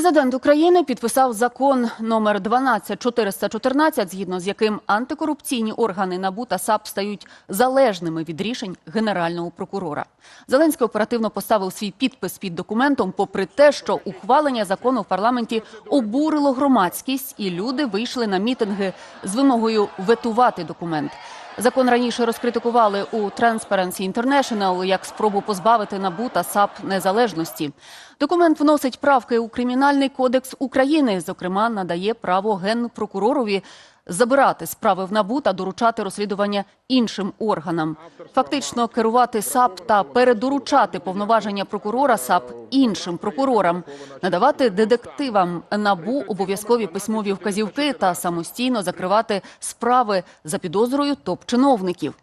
Президент України підписав закон номер 12414, згідно з яким антикорупційні органи НАБУ та САП стають залежними від рішень генерального прокурора. Зеленський оперативно поставив свій підпис під документом, попри те, що ухвалення закону в парламенті обурило громадськість, і люди вийшли на мітинги з вимогою ветувати документ. Закон раніше розкритикували у Transparency International як спробу позбавити НАБУ та САП незалежності. Документ вносить правки у Кримінальний кодекс України. Зокрема, надає право генпрокуророві забирати справи в НАБУ та доручати розслідування іншим органам. Фактично керувати САП та передоручати повноваження прокурора САП іншим прокурорам, надавати детективам НАБУ обов'язкові письмові вказівки та самостійно закривати справи за підозрою топ-чиновників.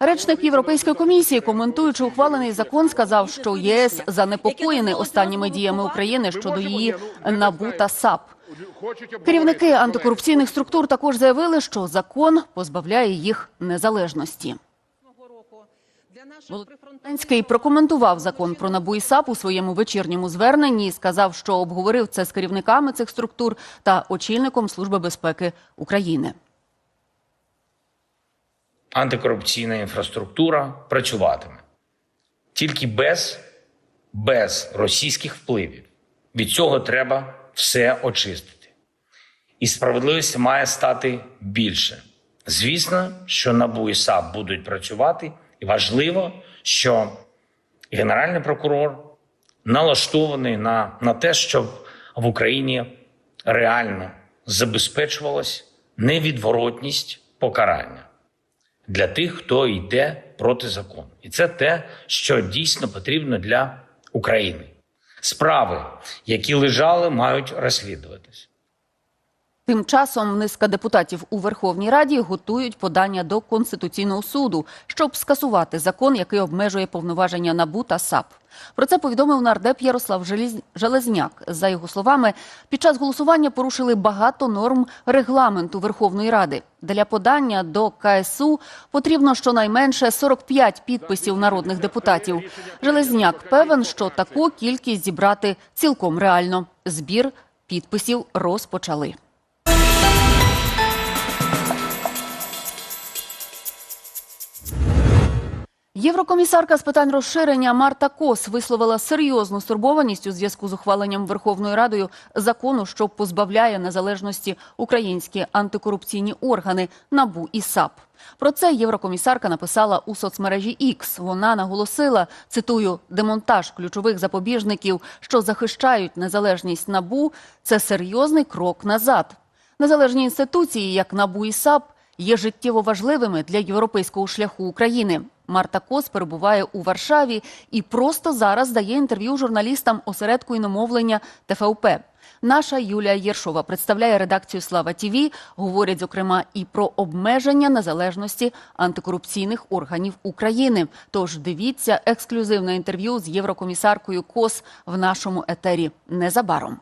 Речник Європейської комісії, коментуючи ухвалений закон, сказав, що ЄС занепокоєний останніми діями України щодо її НАБУ та САП. Керівники антикорупційних структур також заявили, що закон позбавляє їх незалежності. Володимирський прокоментував закон про НАБУ і САП у своєму вечірньому зверненні і сказав, що обговорив це з керівниками цих структур та очільником Служби безпеки України. антикорупційна інфраструктура працюватиме тільки без, без російських впливів. Від цього треба все очистити. І справедливості має стати більше. Звісно, що НАБУ і САП будуть працювати, і важливо, що Генеральний прокурор налаштований на, на те, щоб в Україні реально забезпечувалась невідворотність покарання для тих, хто йде проти закону. І це те, що дійсно потрібно для України. Справи, які лежали, мають розслідуватись. Тим часом низка депутатів у Верховній Раді готують подання до Конституційного суду, щоб скасувати закон, який обмежує повноваження НАБУ та САП. Про це повідомив нардеп Ярослав Железняк. За його словами, під час голосування порушили багато норм регламенту Верховної Ради. Для подання до КСУ потрібно щонайменше 45 підписів народних депутатів. Железняк певен, що таку кількість зібрати цілком реально. Збір підписів розпочали. Єврокомісарка з питань розширення Марта Кос висловила серйозну стурбованість у зв'язку з ухваленням Верховною Радою закону, що позбавляє незалежності українські антикорупційні органи НАБУ і САП. Про це єврокомісарка написала у соцмережі X. Вона наголосила, цитую, демонтаж ключових запобіжників, що захищають незалежність НАБУ, це серйозний крок назад. Незалежні інституції, як НАБУ і САП, є життєво важливими для європейського шляху України. Марта Кос перебуває у Варшаві і просто зараз дає інтерв'ю журналістам осередку іномовлення ТФУП. Наша Юлія Єршова представляє редакцію Слава Тіві. Говорять зокрема і про обмеження незалежності антикорупційних органів України. Тож дивіться ексклюзивне інтерв'ю з єврокомісаркою Кос в нашому етері незабаром.